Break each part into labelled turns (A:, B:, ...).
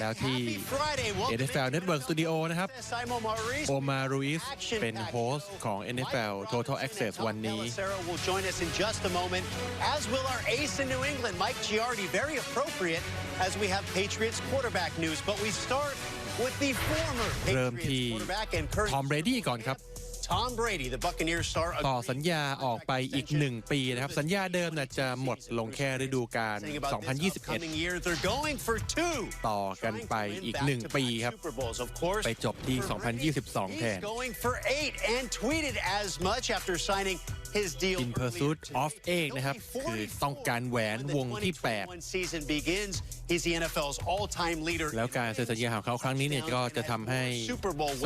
A: แล้วที่ NFL Network Studio นะครับ โอมารูอิสเป็นโฮสต์ของ NFL Total Access moment, as will our ace in New England, Mike Giardi. Very appropriate as we have Patriots quarterback news. But we start with the former Patriots quarterback and current... ต่อสัญญาออกไปอีก 1 ปีนะครับสัญญาเดิมนจะหมดลงแค่ฤดูกาล2021ต่อกันไปอีก 1 ปีครับไปจบที่ 2022 แทนนเพอร์ซู t o ออฟเอกนะครับคือต้องการแหวนวงที่8แล้วการเซ็นสัญญาของเขาครั้งนี้เนี่ยก็จะทำให้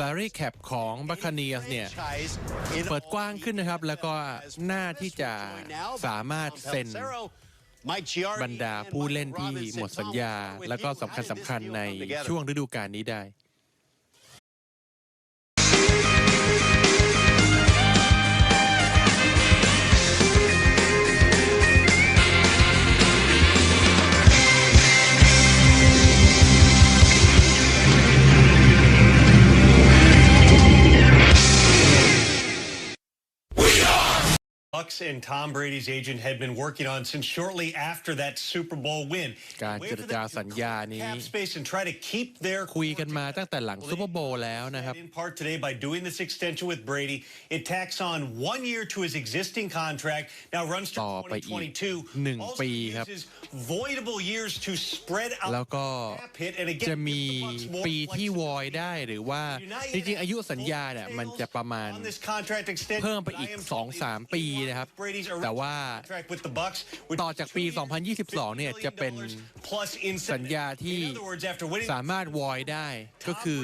A: ซารีแคปของบัคเนียสเนี่ยเปิดกว้างขึ้นนะครับแล้วก็หน้าที่จะสามารถเซ็นบรรดาผู้เล่นที่หมดสัญญาและก็สำคัญสำคัญในช่วงฤดูกาลนี้ได้ Bucks and Tom Brady's agent had been working on since shortly after that Super Bowl win. cap space and try to keep their in part today by doing this extension with Brady it tacks on one year to his existing contract now runs to ต่อไปอีกหนึ่งปีครับ voidable years to spread out แล้วก็จะมีปีที่วอยได้หรือว่าจริงๆอายุสัญญาเนี่ยมันจะประมาณเพิ่มไปอีก2-3นะครับแต่ว่าต่อจากปี 2022 เนี่ยจะเป็นสัญญาที่สามารถวอยได้ก็คือ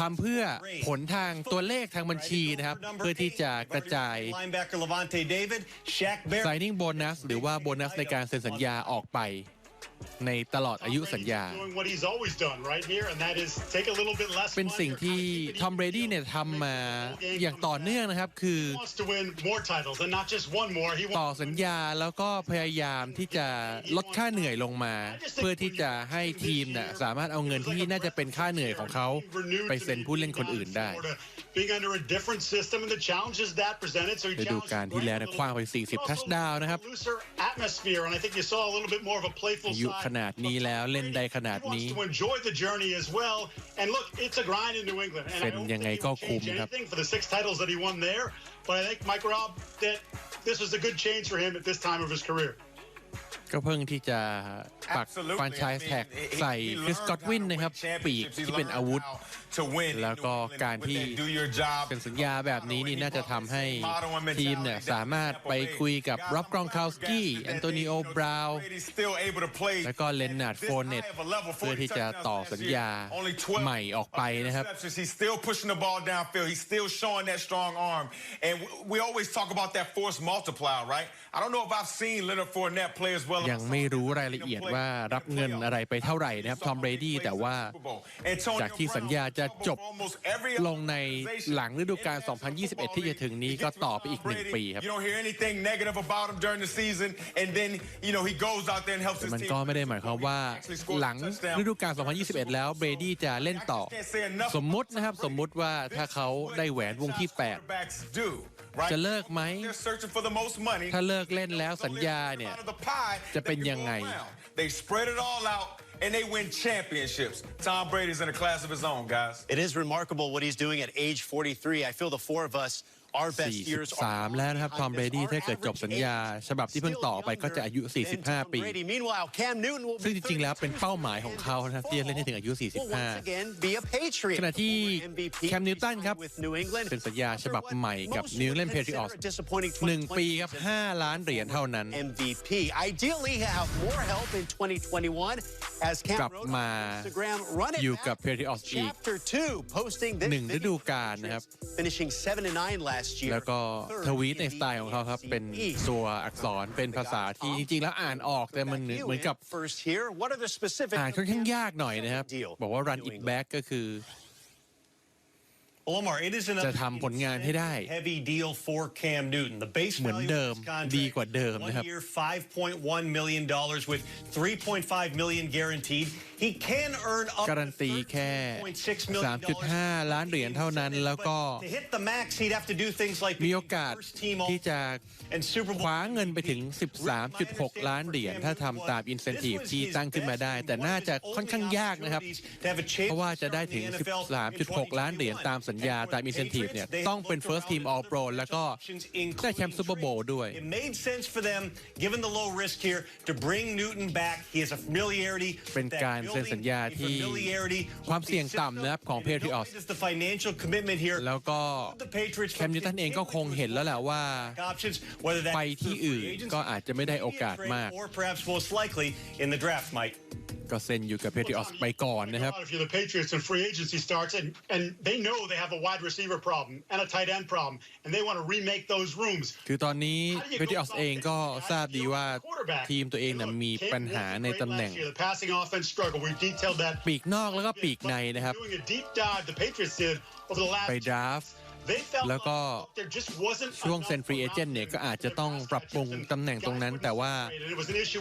A: ทำเพื่อผลทางตัวเลขทางบัญชีนะครับ เพื่อที่จะกระจายไซนิ่งโบนัสหรือว่าโบนัสในการเซ็นสัญญาออกไปในตลอดอายุสัญญา เป็นสิ่งที่ทอมเบรดี้เนี่ยทำมาอย่างต่อเนื่องนะครับคือ ต่อสัญญาแล้วก็พยายามที่จะลดค่าเหนื่อยลงมา เพื่อที่จะให้ทีมเนี่ยสามารถเอาเงินที่น่าจะเป็นค่าเหนื่อยของเขา ไปเซ็นผู้เล่นคนอื่นได้ being under a different system and the challenges that presented. So he ฤดูกาลที่แล้วเนี่ยคว้าไป40 a looser atmosphere, and I think you saw a little bit more of a playful side. He wants to enjoy the journey as well. And look, it's a grind in New England. And I do don't think he eh, would change anything for the six titles that he won there. But I think, Mike Robb, that this was a good change for him at this time of his career. ก็เพิ่งที่จะปักฟันชายแท็กใส่คริสกอตวินนะครับปีกที่เป็นอาวุธแล้วก็การที่เป็นสัญญาแบบนี้นี่น่าจะทำให้ทีมเนี่ยสามารถไปคุยกับร็อบกรองคาวสกี้แอนโตนิโอบราวแล้วก็เลนนาร์ดโฟเนตเพื่อที่จะต่อสัญญาใหม่ออกไปนะครับ Leonard Fournette play as well ยังไม่รู้รายละเอียดว่ารับเงินอะไรไปเท่าไหร่นะครับทอมเบรดี้แต่ว่าจากที่สัญญาจะจบลงในหลังฤดูกาล 2021 ที่จะถึงนี้ก็ต่อไปอีกหนึ่งปีครับมันก็ไม่ได้หมายความว่าหลังฤดูกาล 2021 แล้วเบรดี้จะเล่นต่อ สมมตินะครับ สมมติว่าถ้าเขาได้แหวนวงที่ 8 จะเลิกไหม ถ้าเลิกเล่นแล้วสัญญาเนี่ยจะเป็นยังไง They spread it all out and they win championships. Tom Brady's in a class of his own, guys. It is remarkable what he's doing at age 43. I feel the four of us 43แล้วนะครับทอมเบรดี้ถ้าเกิดจบสัญญา ฉบับที่เพิ่งต่อไปก็จะอายุ 45 ปีซึ่งจริงๆแล้วเป็นเป้าหมายของเขานะที่จะเล่นให้ถึงอายุ 45ขณะที่แคมนิวตันครับเป็นสัญญาฉบับใหม่กับนิวเแลนด์เพทริออสงปีครับ 5 ล้านเหรียญเท่านั้น MVP ideally have more help in 2021กลับมาอยู่กับ Purity of อีกหนึ่งฤดูกาลนะครับ แล้วก็ ทวีตในสไตล์ของเขาครับ เป็นตัวอักษร เป็นภาษาที่จริง ๆ แล้วอ่านออก แต่มันเหมือนกับอ่านค่อนข้างยากหน่อยนะครับ บอกว่า run it back ก็คือจะทำผลงานให้ได้เหมือนเดิมดีกว่าเดิมนะครับ5.1 million dollars with 3.5 million guaranteed he can earn up การันตีแค่3.5ล้านเหรียญเท่านั้น แล้วก็มีโอกาสที่จะคว้าเงินไปถึง 13.6 ล้านเหรียญถ้าทำตามอินเซนティブที่ตั้งขึ้นมาได้ แต่น่าจะค่อนข้างยากนะครับ เพราะว่าจะได้ถึง 13.6 ล้านเหรียญตามสัญญาต่มอินเซนทีฟเนี่ยต้องเป็น First Team All Pro แล้วก็ ได้แชมป์ซูเปอร์โบว์ด้วย It made sense for them given the low risk here to bring Newton back he has a familiarity เป็นการเซ็นสัญญาที่ ความเสี่ยงต่ำนะครับของ Patriots แล้วก็แคมป์นิวตันเองก็คงเห็นแล้วแหละว่าไปที่อื่นก็อาจจะไม่ได้โอกาสมากก็เซ็นอยู่กับ Patriots ไปก่อนนะครับ If you're the Patriots and free agency starts and and they know they have a wide receiver problem and a tight end problem and they want to remake those rooms คือตอนนี้ Patriots เองก็ทราบดีว่าทีมตัวเองน่ะมีปัญหาในตำแหน่ง ปีกนอกแล้วก็ปีกในนะครับ ไปดราฟต์แล้วก็ช่วงเซ็นฟรีเอเจนต์เนี่ย ก็อาจจะต้องปรับปรุงตำแหน่งตรงนั้นแต่ว่า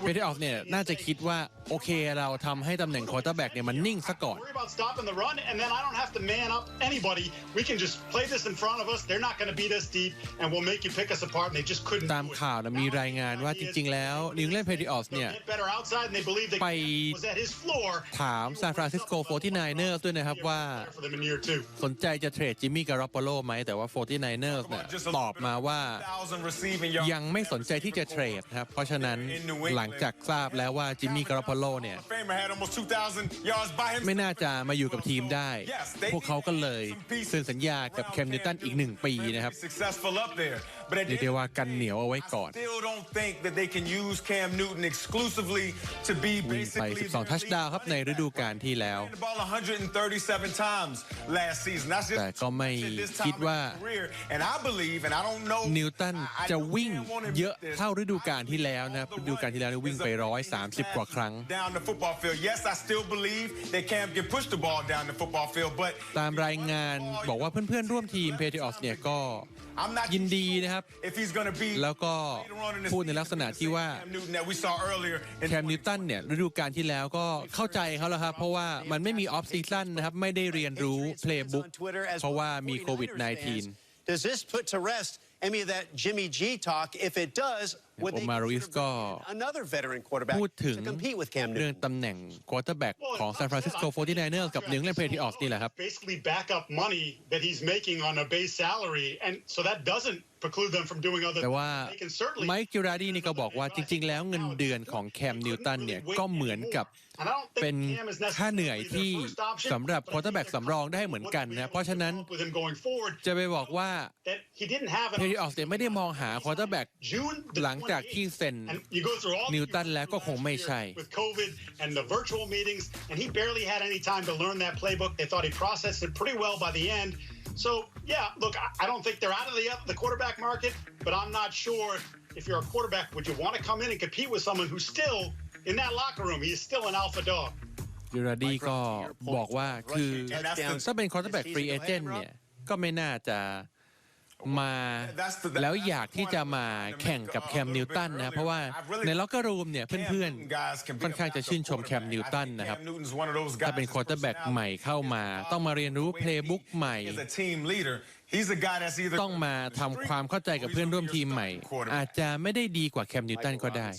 A: เพเดออฟเนี่ย น่าจะคิดว่าโอเคเราทำให้ตำแหน่งคอร์เตอร์แบ็กเนี่ย มันนิ่งซะก่อนตามข่าวนะ มีรายงานว่าจริง ๆ แล้วนิงเล่นเพดิออฟเนี่ย ไปถามซานฟรานซิสโกโฟร์ที่ไนเนอร์ด้วยนะครับว่า สนใจจะเทรดจิมมี่การอบโปโลมไหมแต่ว่า 49ers เนี่ยตอบมาว่ายังไม่สนใจที่จะเทรดครับ เพราะฉะนั้นหลังจากทราบแล้วว่าจิมมี่กราพโลเนี่ย ไม่น่าจะมาอยู่กับทีมได้ พวกเขาก็เลยเซ็นสัญญากับแคมนิตันอีกหนึ่งปีนะครับเรียกได้ว่ากันเหนียวเอาไว้ก่อนวิ่งไป 12 ทัชดาวครับในฤดูกาลที่แล้ว แต่ก็ไม่คิดว่านิวตันจะวิ่งเยอะเท่าฤดูกาลที่แล้วนะครับฤดูกาลที่แล้ววิ่งไป 130 กว่าครั้งตามรายงานบอกว่าเพื่อนๆร่วมทีมเพเทออสเนี่ยก็ยินดีนะครับ แล้วก็พูดในลักษณะที่ว่า แคมนิวตันเนี่ยฤดูกาลที่แล้วก็เข้าใจเขาแล้วครับ เพราะว่ามันไม่มีออฟซีซั่นนะครับ ไม่ได้เรียนรู้เพลย์บุ๊กเพราะว่ามีโควิด -19 any of that Jimmy G talk? If it does, would they consider another veteran quarterback to compete with Cam เรื่อง Newton? Francisco 49ers กับนิว n Basically backup money that he's making on a base salary. And so that doesn't แต่ว่าไมค์กิราดีนี่ก็บอกว่าจริงๆแล้วเงินเดือนของแคมนิวตันเนี่ยก็เหมือนกับเป็นค่าเหนื่อยที่สำหรับคอร์เตแบ็กสำรองได้เหมือนกันนะเพราะฉะนั้นจะไปบอกว่าเพริออสเนียไม่ได้มองหาคอร์เตแบ็กหลังจากที่เซ็นนิวตันแล้วก็คงไม่ใช่ So yeah, look, I, don't think they're out of the the quarterback market, but I'm not sure if you're a quarterback, would you want to come in and compete with someone who's still in that locker room? He's still an alpha dog. ยูราดีก็บอกว่าคือถ้าเป็นคอร์เตอร์แบ็กฟรีเอเจนต์เนี่ยก็ไม่น่าจะมาแล้วอยากที่จะมาแข่งกับแคมนิวตันนะเพราะว่าในล็อกเกอร์รูมเนี่ยเพื่อนๆค่อนข้างจะชื่นชมแคมนิวตันนะครับถ้าเป็นคอร์เตอร์แบ็กใหม่เข้ามาต้องมาเรียนรู้เพลย์บุ๊กใหม่ ต้องมาทำความเข้าใจกับเพื่อนร่วมทีมใหม่ อาจจะไม่ได้ดีกว่าแคมนิวตันก็ได้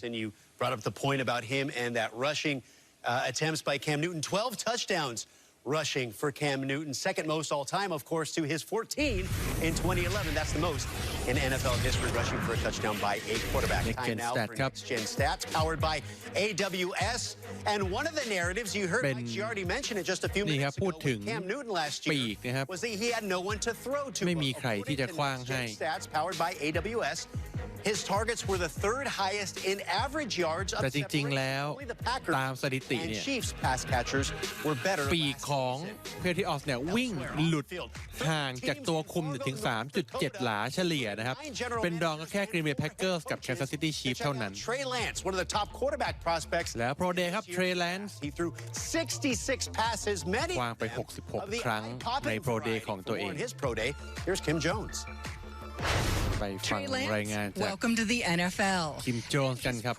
A: uh, attempts by Cam Newton. 12 touchdowns rushing for Cam Newton. Second most all time, of course, to his 14 in 2011. That's the most in NFL history, rushing for a touchdown by a quarterback. Next Time now Stat for Cup. Next Gen Stats, powered by AWS. And one of the narratives you heard, Mike Giardi mention it just a few minutes ago, with Cam Newton last year, was that he had no one to throw to. Gen Stats, powered by AWS. His targets were the third highest in average yards of and Chiefs pass catchers were better ปีกขของเพทีออสเนี่ยวิ่งหลุดห่างจากตัวคุมถึง 3.7 หลาเฉลี่ยนะครับ เป็นรองก็แค่กรีนเบย์แพ็กเกอร์สกับแคนซัสซิตี้ชีฟเท่านั้น แล้วโปรเดย์ครับเทรแลนซ์ วางไป 66 ครั้งในโปรเดย์ของตัวเองไปฟังรายงานจาก Welcome to the NFL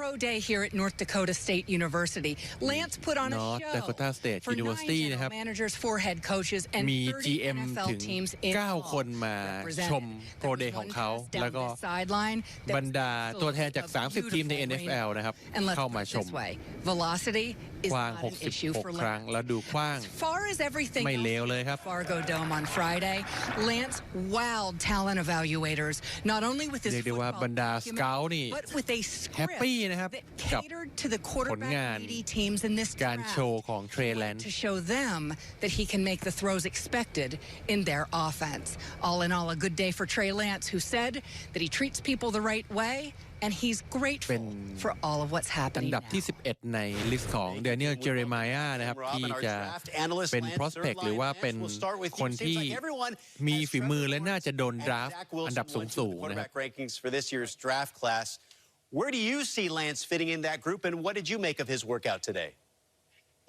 A: Pro Day here at North Dakota State University Lance put on a show North Dakota State University นะครับ managers four head coaches and มี GM ถึง9คนมาชม Pro Day ของเขาแล้วก็บรรดาตัวแทนจาก30ทีมใน NFL นะครับเข้ามาชม Velocity กว้าง66ครั้ง Fargo Dome on Friday Lance wowed talent evaluators not only with his game to show them that he can make the throws expected in their offense all in all a good day for Trey Lance who said that he treats people the right way and he's grateful for all of what's อัน happening ดับที่ now. 11ในลิสต์ของ Daniel Jeremiah นะครับที่จะเป็น prospect หรือว่าเป็นคนที่มีฝีมือและน่าจะโดนดราฟต์อันดับสูงๆนะครับ rankings for this year's draft class. Where do you see Lance fitting in that group, and what did you make of his workout today?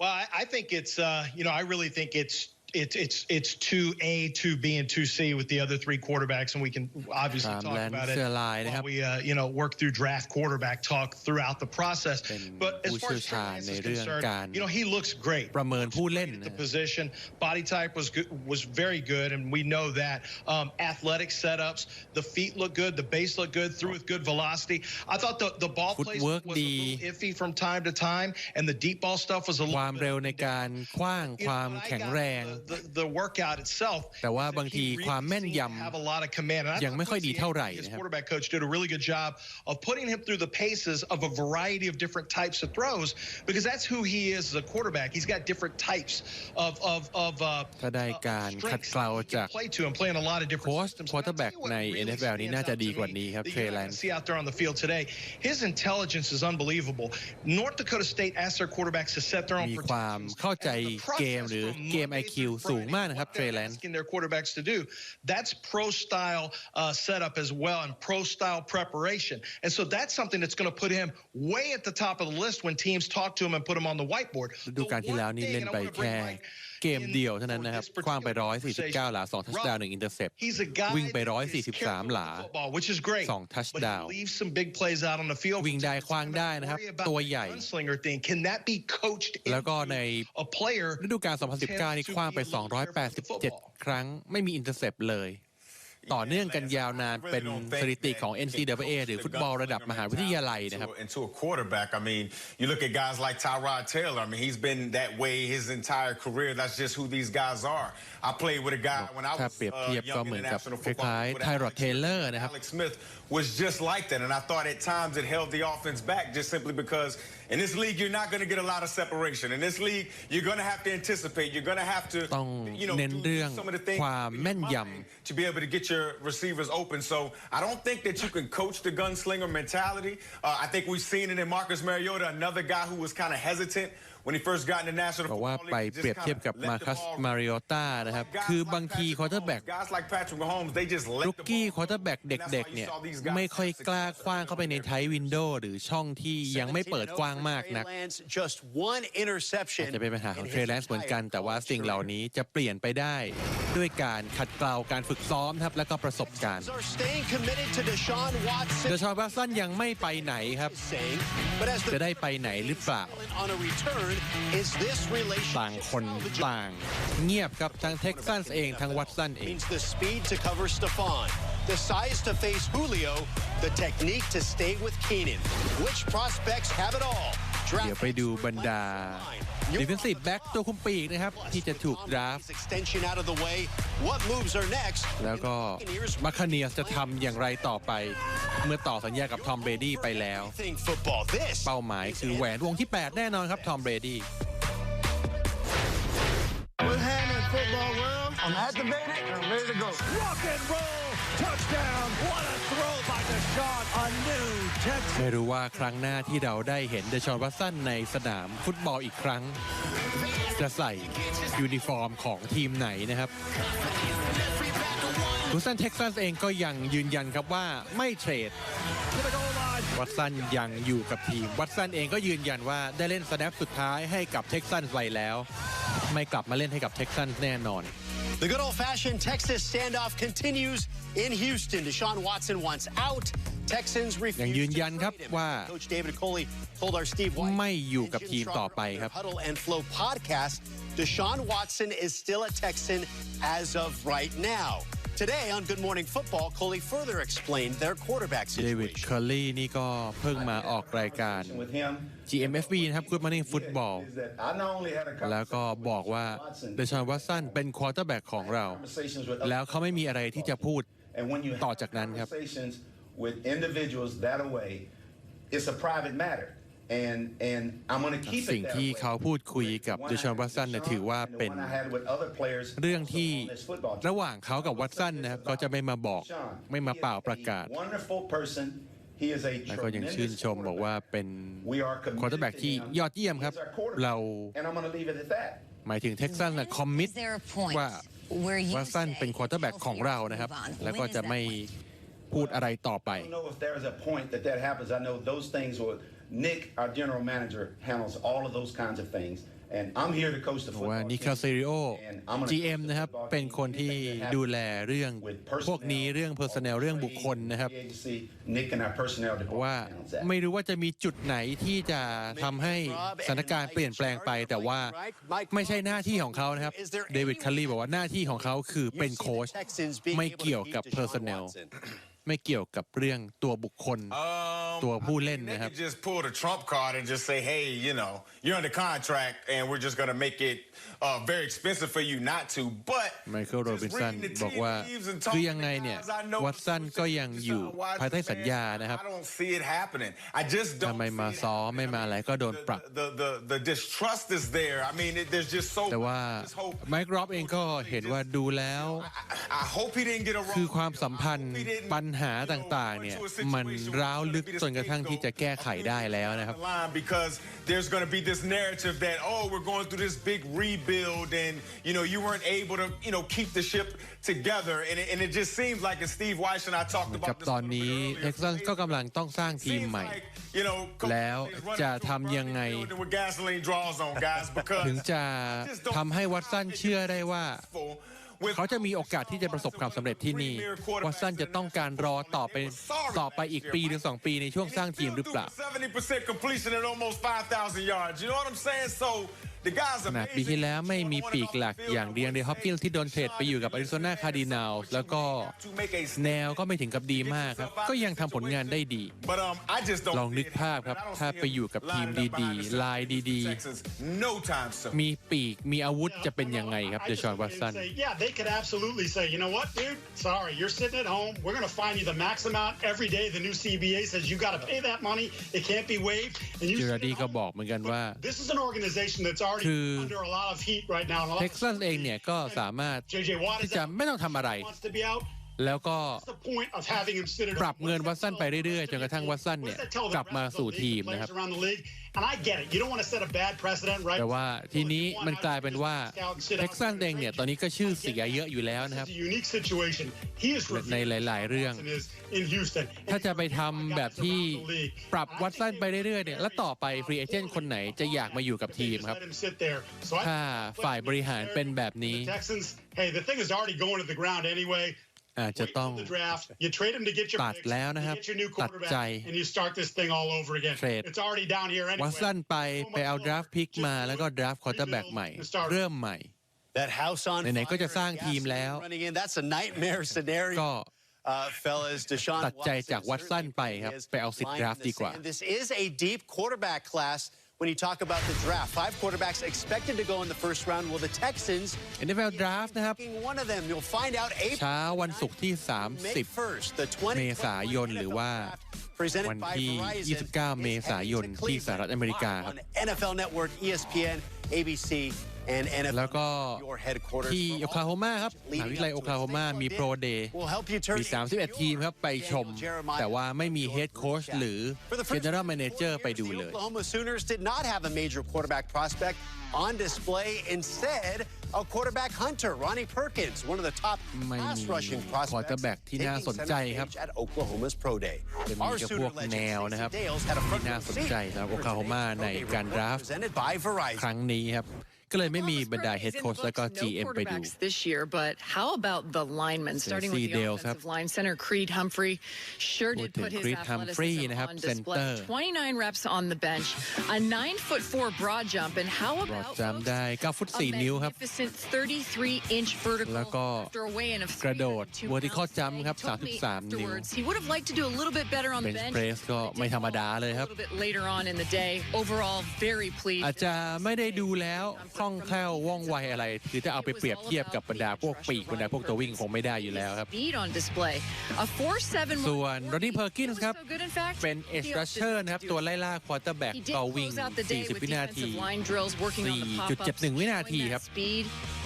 A: Well, I, I think it's, uh, you know, I really think it's it's it's it's two A, two B, and two C with the other three quarterbacks, and we can obviously um, talk about it while we uh, you know work through draft quarterback talk throughout the process. But as far as Trey is concerned, you know he looks great. the position, body type was good, was very good, and we know that. Um, athletic setups, the feet look good, the base look good, threw with good velocity. I thought the the ball place was a little iffy from time to time, and the deep ball stuff was a little. ความเร็วในการคว้างความแข็งแรง the, the workout itself แต่ว่าบางทีความแม่นยำยังไม่ค่อยดีเท่าไหร่นะครับ quarterback coach did a really good job of putting him through the paces of a variety of different types of throws because that's who he is as a quarterback he's got different types of of of uh ก็ได้การขัดเกลาจากโค้ชควอเตอร์แบ็กใน NFL นี้น่าจะดีกว่านี้ครับเทรแลนด์ see out there on the field today his intelligence is unbelievable North Dakota State asked their quarterbacks to set their own มีความเข้าใจเกมหรือเกม IQ สูงมากนะครับเทรแลนด์ asking their quarterbacks to do. That's pro style uh, setup as well and pro style preparation. And so that's something that's going to put him way at the top of the list when teams talk to him and put him on the whiteboard. เกมเดียวเท่านั้นนะครับ คว้างไป 149 หลา 2 ทัชดาวน์1อินเตอร์เซปวิ่งไป 143 หลา 2 ทัชดาวน์วิ่งได้คว้างได้นะครับ ตัวใหญ่ แล้วก็ในฤดูกาล2019 นี่คว้างไป 287 ครั้ง ไม่มีอินเตอร์เซปเลยต่อเนื่องกันยาวนานเป็นสถิติของ NCAA หรือฟุตบอลระดับมหาวิทยาลัยนะครับ into a quarterback I mean you look at guys like Tyrod Taylor I mean he's been that way his entire career that's just who these guys are I played with a guy when I was ถ้าเปรียบเทียบก็เหมือนกับคล้ายๆ Tyrod Taylor นะครับ Alex Smith was just like that and I thought at times it held the offense back just simply because in this league, you're not going to get a lot of separation. In this league, you're going to have to anticipate. You're going to have to, you know, do some of the things to be able to get your receivers open. So I don't think that you can coach the gunslinger mentality. Uh, I think we've seen it in Marcus Mariota, another guy who was kind of hesitant บอกว่าไปเปรียบเทียบกับมาคัสมาริโอต้านะครับคือบางทีคอร์เตอร์แบ็กลูกกี้คอร์เตอร์แบ็กเด็กๆเนี่ยไม่ค่อยกล้าคว้างเข้าไปในไทวินโดว์หรือช่องที่ยังไม่เปิดกว้างมากนักอาจจะเป็นปัญหาของเทรแลนส์เหมือนกันแต่ว่าสิ่งเหล่านี้จะเปลี่ยนไปได้ ด้วยการขัดเกลาการฝึกซ้อมครับและก็ประสบการณ์เดชอนวัตสันยังไม่ไปไหนครับจะได้ไปไหนหรือเปล่า Is this relationship? The speed to cover Stefan, the size to face Julio, the technique to stay with Keenan. Which prospects have it all? เดี๋ยวไปดูบรรดา Defensive Back ตัวคุมปีกนะครับที่จะถูกดราฟแล้วก็มาคาเนียสจะทำอย่างไรต่อไป เมื่อต่อสัญญากับทอมเบดี้ไปแล้วเป้าหมายคือแหวนวงที่ 8 แน่นอนครับทอมเบดี้ I'm activated and I'm ready to go. Rock and roll touchdown. What a throw by Deshaun. A new Texas. ไม่รู้ว่าครั้งหน้าที่เราได้เห็นเดชอนวัตสันในสนามฟุตบอลอีกครั้ง จะใส่ยูนิฟอร์มของทีมไหนนะครับทูซันเท็กซัสเองก็ยังยืนยันครับว่าไม่เทรด วัตสันยังอยู่กับทีม วัตสันเองก็ยืนยันว่าได้เล่นสแนปสุดท้ายให้กับเท็กซันไวแล้ว ไม่กลับมาเล่นให้กับเท็กซันแน่นอน The good old-fashioned Texas standoff continues in Houston. Deshaun Watson wants out. Texans refuse ยังยืนยันครับว่า Coach David Coley told our Steve White ไม่อยู่กับทีมต่อไปครับ Huddle and Flow podcast Deshaun Watson is still a Texan as of right now Today on Good Morning Football, Coley further explained their quarterback situation. David c o l e y นี่ก็เพิ่งมาออกรายการ GMFB นะครับ Good Morning Football แล้วก็บอกว่าเดชอนวัตสันเป็น quarterback ของเรา แล้วเขาไม่มีอะไรที่จะพูดต่อจากนั้นครับ with individuals that away, it's a private matter. สิ่งที่เขาพูดคุยกับเดชอนวัตสันนะถือว่าเป็น เรื่องที่ระหว่างเขากับวัตสันนะครับเขาจะไม่มาบอกไม่มาเป่าประกาศแล้วก็ยังชื่นชมบอกว่าเป็นคอร์เตอร์แบ็กที่ยอดเยี่ยมครับเราหมายถึงเท็กซัสนะคอมมิตว่าวัตสันเป็นคอร์เตอร์แบ็กของเรานะครับแล้วก็จะไม่พูดอะไรต่อไป Nick, our general manager, handles all of those kinds of things. ว่านิคาเซริโอ GM นะครับเป็นคนที่ดูแลเรื่องพวกนี้เรื่อง personnel เรื่องบุคคลนะครับว่าไม่รู้ว่าจะมีจุดไหนที่จะทำให้สถานการณ์เปลี่ยนแปลงไปแต่ว่าไม่ใช่หน้าที่ของเขานะครับเดวิดคัลลี่บอกว่าหน้าที่ของเขาคือเป็นโค้ชไม่เกี่ยวกับ personnel ม่เกี่ยวกับเรื่องตัวบุคคลตัวผู้เล่นนะครับ just pull the trump card and just say hey you know you're under contract and we're just gonna make it uh, very expensive for you not to but ไมเคิลโรบินสันบอกว่า คือยังไงเนี่ย วัตสันก็ยังอยู่ภายใต้สัญญานะครับทำไมมาซ้อไม่มาอะไร ก็โดนปรับ แต่ว่าไมค์รอบเองก็เห็นว่าดูแล้ว คือความสัมพันธ์ปัญหาต่างๆ เนี่ยมันร้าวลึกจนกระทั่งที่จะแก้ไขได้แล้ว นะครับ because there's going to be this narrative that oh we're going through this big rebuild and you know you weren't able to you know keep the ship together and it, and it just seems like as Steve Weiss and I talked about ตอนนี้เท็กซัสก็กำลังต้องสร้างทีมใหม่ แล้วจะทำยังไง ถึงจะทำให้วัตสันเชื่อได้ว่าเขาจะมีโอกาสที่จะประสบความสำเร็จที่นี่ วอตสันจะต้องการรอต่อไปต่อไปอีกปีหรือสองปีในช่วงสร้างทีมหรือเปล่าขณะปีที่แล้วไม่มีปีกหลักอย่างเดียงเดฮอปกินที่โดนเทรดไปอยู่กับอาริโซนาคาร์ดินาลแล้วก็แนวก็ไม่ถึงกับดีมากครับก็ยังทำผลงานได้ดีลองนึกภาพครับถ้าไปอยู่กับทีมดีๆลายดีๆ มีปีกมีอาวุธจะเป็นยังไงครับเดชอนวัตสันเจอร์ดีก็บอกเหมือนกันว่าคือเท็กซัสเองเนี่ยก็สามารถที่จะไม่ต้องทำอะไรแล้วก็ ปรับเงินวัตสันไปเรื่อยๆ จนกระทั่งวัตสันเนี่ย กลับมาสู่ทีมนะครับ แต่ว่าทีนี้มันกลายเป็นว่าเท็กซันเองเนี่ย ตอนนี้ก็ชื่อเสียเยอะอยู่แล้วนะครับในหลายๆเรื่อง ถ้าจะไปทำแบบที่ปรับวัตสันไปเรื่อย ๆ เนี่ย แล้วต่อไปฟรีเอเจนต์คนไหนจะอยากมาอยู่กับทีมครับถ้าฝ่ายบริหารเป็นแบบนี้ Hey, the thing is already going to the ground anyway. อาจจะต้องตัดแล้วนะครับ ตัดใจเทรดวัสันไปไปเอาดราฟต์พิกมา แล้วก็ดราฟต์คอร์เตอร์แบ็กใหม่ เริ่มใหม่ไหนๆก็จะสร้างทีมแล้ว ก็ตัดใจจากวัตสันไปครับ ไปเอาสิทธิ์ดราฟต์ดีกว่า when you talk about the draft. Five quarterbacks expected to go in the first round. Will the Texans NFL Draft นะครับ uh, one of them? You'll find out April เช้าวันศุกร์ที่30 first, the 20เมษายน หรือว่า presented 29 เมษายน NFL Network, ESPN, ABC, แล้วก็ที่โอคลาโฮมาครับมหาวิทยาลัยโอคลาโฮมามีโปรเดย์มี31ทีมครับไปชม แต่ว่าไม่มีเฮดโค้ชหรือเจเนอเรลแมเนเจอร์ไปดูเลยไม่มีคอร์เตแบกที่น่าสนใจครับเป็นมีกัพวกแนวนะครับที่น่าสนใจแล้วก็าโฮมาในการดราฟต์ครั้งนี้ครับก็เลยไม่มีบรรดาเฮดโค้ชแล้วก็ GM ไปดู this year but how about the linemen starting with the offensive line center Creed Humphrey sure did put his athleticism on display 29 reps on the bench a 9 foot 4 broad jump and how about จำได้9ฟุต4นิ้วครับ 33 inch vertical แล้วก็กระโดด vertical oh, jump ครับ 33 he would have liked to do a little bit better on the bench press ก็ไม่ธรรมดาเลยครับ later on in the day overall very pleased อาจจะไม่ได้ดูแล้วคคล่องแคล่วว่องไวอะไรคือถ้าเอาไปเปรียบเทียบกับบรรดาพวกปีกบรรดาพวกตัววิ่งคงไม่ได้อยู่แล้วครับส่วนโรนี่เพอร์กินส์ครับเป็นเอชรัชเชอร์นะครับตัวไล่ล่าควอเตอร์แบ็กต่อวิ่ง40วินาที4.71วินาทีครับ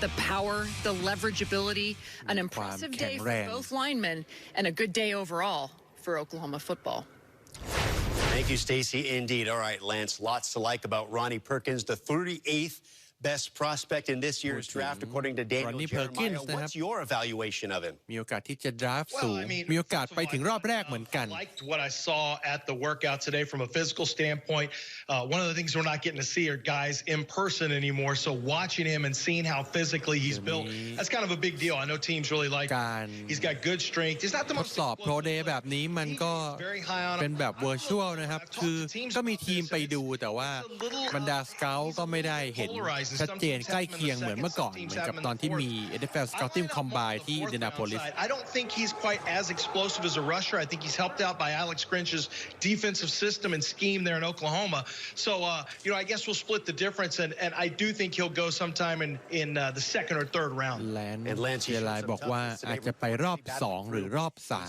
A: the power, the leverage ability, an impressive day for both linemen, and a good day overall for Oklahoma football. Thank you, Stacy. Indeed. All right, Lance, lots to like about Ronnie Perkins, the 38th best prospect in this year's draft, according to Daniel Jeremiah. What's your evaluation of him? มีโอกาสที่จะ draft I Liked what I saw at the workout today from a physical standpoint. Uh, one of the things we're not getting to see are guys in person anymore. So watching him and seeing how physically he's built, that's kind of a big deal. I know teams really like him. He's got good strength. He's not the most สอบ pro day แบบนี้มันก็เป็นแบบ virtual นะครับคือก็มีทีมไปดูแต่ว่าบรรดาสเกลก็ไม่ได้เห็นชัดเจนใกล้เคียงเหมือนเมื่อก่อน NFL Scouting Combine ที่อินเดนาโพลิส I don't think he's quite as explosive as a rusher. I think he's helped out by Alex Grinch's defensive system and scheme there in Oklahoma. So, uh, you know, I guess we'll split the difference, and, and I do think he'll go sometime in, in uh, the second or third round. hamstring แลนด์เชลายบอกว่าอาจจะไปรอบ2หรือรอบ3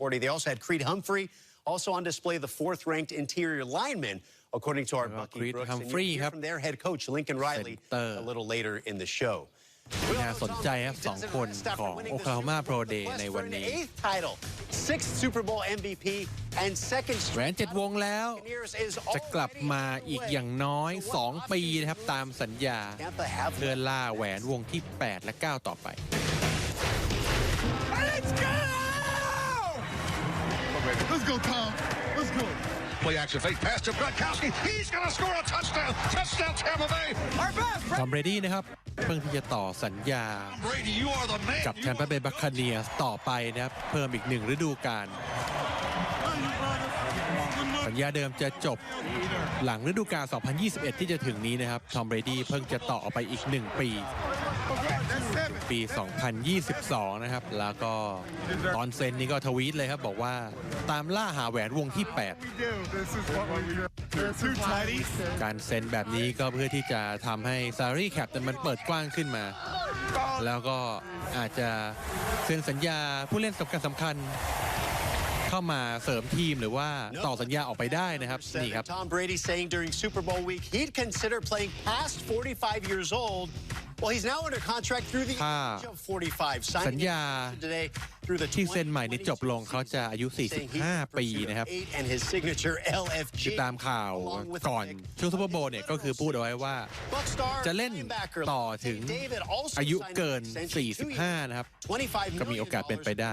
A: 40 They also had Creed Humphrey, also on display the fourth-ranked interior lineman according to our Bucky Creed Brooks. Humphrey their head coach Lincoln Riley a little later in the show น่าสนใจครับสองคนของโอคลาโฮมาโปรเดย์ในวันนี้ sixth Super Bowl MVP and second แหวนเจ็ดวงแล้วจะกลับมาอีกอย่างน้อย2 let Let's go Tom Let's go play action fake pass to Gronkowski. He's gonna score a touchdown. Touchdown Tampa Bay. Our best. ทอมเบรดี้นะครับเพิ่งที่จะต่อสัญญา Brady, กับแทมเปเบบัคเนียต่อไปนะครับเพิ่มอีกหนึ่งฤดูกาลสัญญาเดิมจะจบหลังฤดูกาล 2021 ที่จะถึงนี้นะครับทอมเบรดี้เพิ่งจะต่อออกไปอีก 1 ปี ปี 2022 นะครับ แล้วก็ตอนเซ็นนี้ก็ทวีตเลยครับบอกว่าตามล่าหาแหวนวงที่ 8 การเซ็นแบบนี้ก็เพื่อที่จะทำให้ซารีแคปมันเปิดกว้างขึ้นมา แล้วก็อาจจะเซ็นสัญญาผู้เล่นสำคัญสำคัญเข้ามาเสริมทีมหรือว่าต่อสัญญาออกไปได้นะครับนี่ครับ Tom Brady saying during Super Bowl week he'd consider playing past 45 years old Well, he's now under contract through the age of 45. สัญญาที่เซ็นใหม่นี้จบลงเขาจะอายุ 45 ปีนะครับติดตามข่าวก่อนช่วงซูเปอร์โบว์เนี่ยก็คือพูดเอาไว้ว่าจะเล่นต่อถึงอายุเกิน 45 นะครับก็มีโอกาสเป็นไปได้